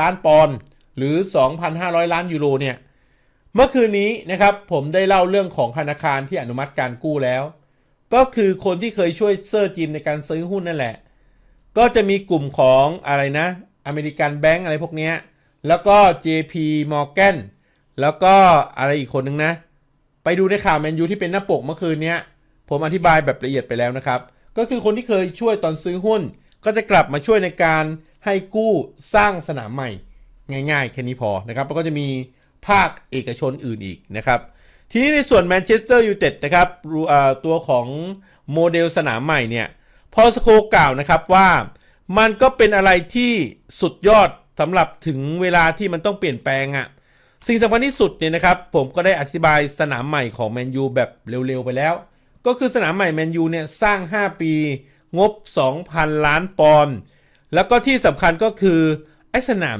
ล้านปอนด์หรือ 2,500 ล้านยูโรเนี่ยเมื่อคืนนี้นะครับผมได้เล่าเรื่องของธนาคารที่อนุมัติการกู้แล้ว ก็คือคนที่เคยช่วยเซอร์จิมในการซื้อหุ้นนั่นแหละ ก็จะมีกลุ่มของอะไรนะอเมริกันแบงก์อะไรพวกนี้แล้วก็ JP Morgan แล้วก็อะไรอีกคนนึงนะ ไปดูในข่าวแมนยูที่เป็นหน้าปกเมื่อคืนนี้ผมอธิบายแบบละเอียดไปแล้วนะครับ ก็คือคนที่เคยช่วยตอนซื้อหุ้น ก็จะกลับมาช่วยในการให้กู้สร้างสนามใหม่ง่ายๆ แค่นี้พอนะครับแล้วก็จะมีภาคเอกชนอื่นอีกนะครับ ทีนี้ในส่วนแมนเชสเตอร์ยูไนเต็ดนะครับตัวของโมเดลสนามใหม่เนี่ยพอสโคกล่าวนะครับว่ามันก็เป็นอะไรที่สุดยอดสำหรับถึงเวลาที่มันต้องเปลี่ยนแปลงอะ่ะสิ่งสำคัญที่สุดเนี่ยนะครับ ผมก็ได้อธิบายสนามใหม่ของแมนยูแบบเร็วๆไปแล้ว ก็คือสนามใหม่แมนยูเนี่ยสร้าง 5 ปี งบ 2,000 ล้านปอนด์แล้วก็ที่สำคัญก็คือไอ้สนาม